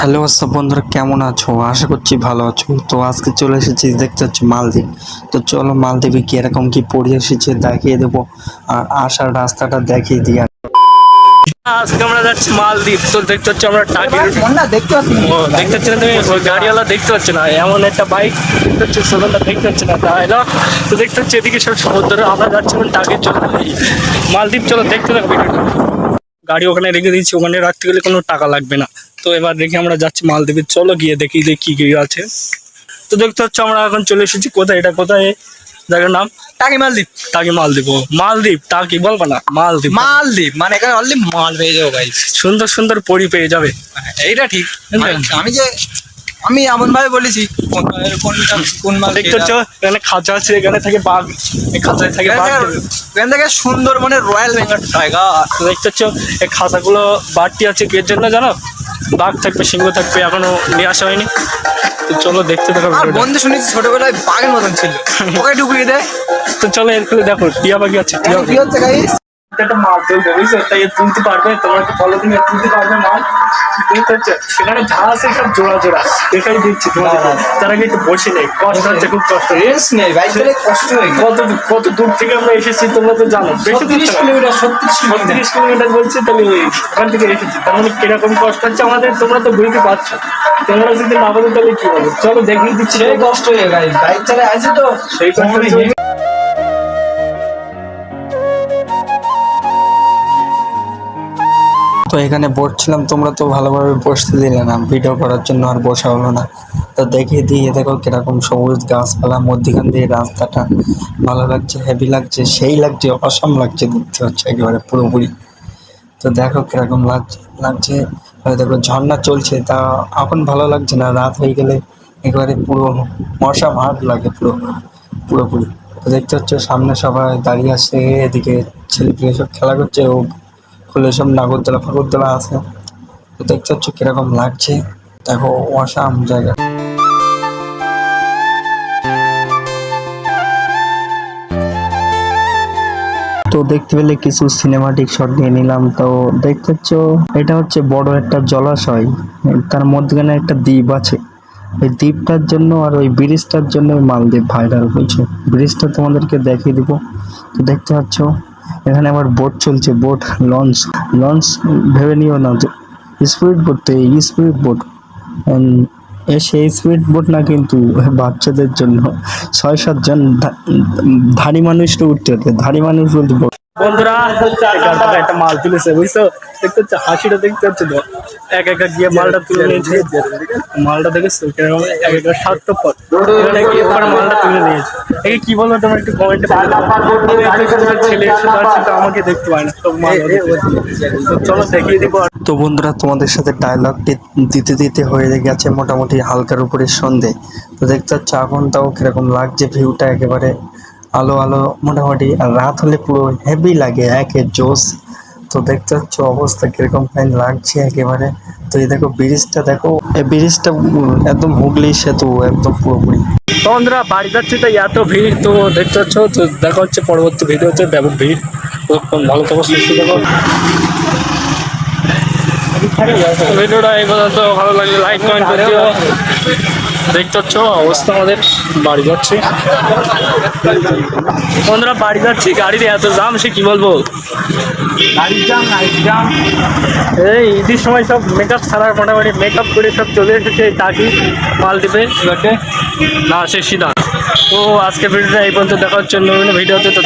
Hello আসসালাম বন্ধুরা কেমন আছো? আশা করছি ভালো আছো। তো আজকে চলে এসেছি দেখতে হচ্ছে মালদ্বীপ। তো চলো মালদ্বীপে কি এরকম কি পড়ে এসেছে দেখিয়ে দেবো। আর আসার রাস্তাটা দেখিয়ে দিই আজকে আমরা যাচ্ছি মালদ্বীপ। তো দেখতে হচ্ছে আমরা টাকি দেখতে পাচ্ছি দেখতে হচ্ছে না তুমি গাড়িওয়ালা দেখতে হচ্ছে না। এমন একটা বাইক দেখতে হচ্ছে সোনাটা দেখতে হচ্ছে না। তাই না? তো দেখতে হচ্ছে এদিকে সব সমুদ্র। আমরা যাচ্ছি এখন টাকির জন্য। মালদ্বীপ চলো দেখতে থাকো গাড়ি ওখানে রেখে দিচ্ছি ওখানে রাখতে গেলে কোনো টাকা লাগবে না। তো এবার দেখি আমরা যাচ্ছি মালদ্বীপে। চলো গিয়ে দেখি যে কি কি আছে। তো দেখতে হচ্ছে আমরা এখন চলে এসেছি কোথায়? এটা কোথায়? জায়গার নাম? টাকি মালদ্বীপ। টাকি মালদ্বীপ। ও মালদ্বীপ। টাকি বলব না? মালদ্বীপ। মালদ্বীপ। মানে এখানে অনলি মাল পেয়ে যাব ভাই সুন্দর সুন্দর পরি পেয়ে যাবে। এইটা ঠিক। আমি যে আমি এমন ভাবে বলেছি কোন কোনটা কোন মাল দেখতে হচ্ছে এখানে খাঁচা আছে এখানে থাকে বাঘ। এই খাঁচায় থাকে বাঘ। এখান থেকে সুন্দর মানে রয়্যাল বেঙ্গল টাইগার। দেখতে হচ্ছে এই খাঁচাগুলো বাড়তি আছে। কে জন্য জানো? বাঘ থাকবে সিংহ থাকবে এখনও নিয়ে আসা হয়নি। তো চলো দেখতে দেখো বন্ধু শুনেছি ছোটবেলায় বাঘের মতন ছিল। ওকে ঢুকিয়ে দেয় তো চলো এরপরে দেখো টিয়া পাখি আছে টিয়া পাখি। হচ্ছে একটা বুঝছ তাই তুলতে পারবে তোমরা বলো তুমি তুলতে পারবে হচ্ছে সেখানে সব জোড়া জোড়া দেখাই দিচ্ছি তোমাদের তারা কিন্তু বসে নেই কষ্ট হচ্ছে খুব কষ্ট। নেই ভাই চলে কষ্ট হয়ে কত কত দূর থেকে আমরা এসেছি তোমরা তো জানো বেশি না। Kilometre kilometre. কিলোমিটার বলছে তাহলে ওখান থেকে এসেছি। তার মানে কীরকম কষ্ট হচ্ছে আমাদের তোমরা তো বুঝতে পারছ। তোমরা যদি না বলো তাহলে কি হবে চলো দেখিয়ে দিচ্ছি। সেই কষ্ট হয়ে গাই বাইক চালায় আছে তো। সেই কষ্ট তো এখানে বসছিলাম, তোমরা তো ভালোভাবে বসতে দিলে না। ভিডিও করার জন্য আর বসা হলো না। তো দেখিয়ে দিয়ে দেখো কীরকম সবুজ গাছপালা, মধ্যখান দিয়ে রাস্তাটা ভালো লাগছে হেভি লাগছে, সেই লাগছে, অসম লাগছে দেখতে হচ্ছে একেবারে পুরোপুরি। তো দেখো কীরকম লাগছে লাগছে। দেখো ঝর্ণা চলছে, তা এখন ভালো লাগছে না, রাত হয়ে গেলে একেবারে পুরো মশা ভাব লাগে পুরো, পুরোপুরি। তো দেখতে হচ্ছে সামনে সবাই দাঁড়িয়ে আছে, এদিকে ছেলে পেলে সব খেলা করছে, ও খুলে সব নাগরদোলা ফাগরদোলা আছে। তো দেখতে হচ্ছে কীরকম লাগছে। দেখো, অসাম জায়গা। তো দেখতে পেলে কিছু সিনেমাটিক শট নিয়ে নিলাম। তো দেখতে পাচ্ছ, এটা হচ্ছে বড় একটা জলাশয়। তার মধ্যখানে একটা দ্বীপ আছে। ওই দ্বীপটার জন্য আর ওই ব্রিজটার জন্য মালদ্বীপ ভাইরাল হয়েছে। ব্রিজটা তোমাদেরকে দেখিয়ে দিব। তো দেখতে পাচ্ছ এখানে আবার বোট চলছে বোট লঞ্চ লঞ্চ ভেবে নিও না স্পিড বোট তো এই স্পিড বোট এ সেই স্পিড বোট না কিন্তু বাচ্চাদের জন্য। ছয় সাতজন ধারী মানুষটা উঠতে হবে ধারী মানুষ বলতে বন্ধুরা একটা মাল তুলেছে, বুঝছ? দেখতে হচ্ছে, হাসিটা দেখতে হচ্ছে এক একা গিয়ে মালটা তুলে নিয়েছে। মালটা দেখেছ? কীরকম? এক এখানে গিয়ে পরে মালটা তুলে নিয়েছে। একে কি বলব তোমার একটু কমেন্টে ছেলে এসে তো আমাকে দেখতে পায় না সব মাল ওদের দেখে। তো চলো দেখিয়ে দিব আর তো বন্ধুরা তোমাদের সাথে ডায়লগটি দিতে দিতে হয়ে গেছে মোটামুটি হালকার উপরে সন্ধে। তো দেখতে হচ্ছে এখন তাও কীরকম লাগছে ভিউটা একেবারে আলো আলো মোটামুটি আর রাত হলে পুরো হেভি লাগে একে জোস তো দেখতে হচ্ছ অবস্থা কীরকম ফাইন লাগছে একেবারে। তো এই দেখো ব্রিজটা দেখো। এই ব্রিজটা একদম হুগলি সেতু, একদম পুরোপুরি। তো বন্ধুরা, বাড়ি যাচ্ছি তো এত ভিড়। তো দেখতে পাচ্ছ, তো দেখা হচ্ছে পরবর্তী ভিডিওতে ব্যাপক ভিড়। ভালো থাকো, সুস্থ থাকো। ভিডিওটা এই পর্যন্ত, ভালো লাগলে লাইক কমেন্ট করে দেখতে পাচ্ছ অবস্থা আমাদের বাড়ি যাচ্ছি। বন্ধুরা বাড়ি যাচ্ছি গাড়িতে এত জাম সে কি বলব? এই ঈদের সময় সব মেকআপ ছাড়া মোটামুটি মেকআপ করে সব চলে এসেছে এই টাকি মালদ্বীপে এবারে না সে সিধা। তো আজকের ভিডিওটা এই পর্যন্ত দেখা হচ্ছে অন্য কোনো ভিডিওতে তো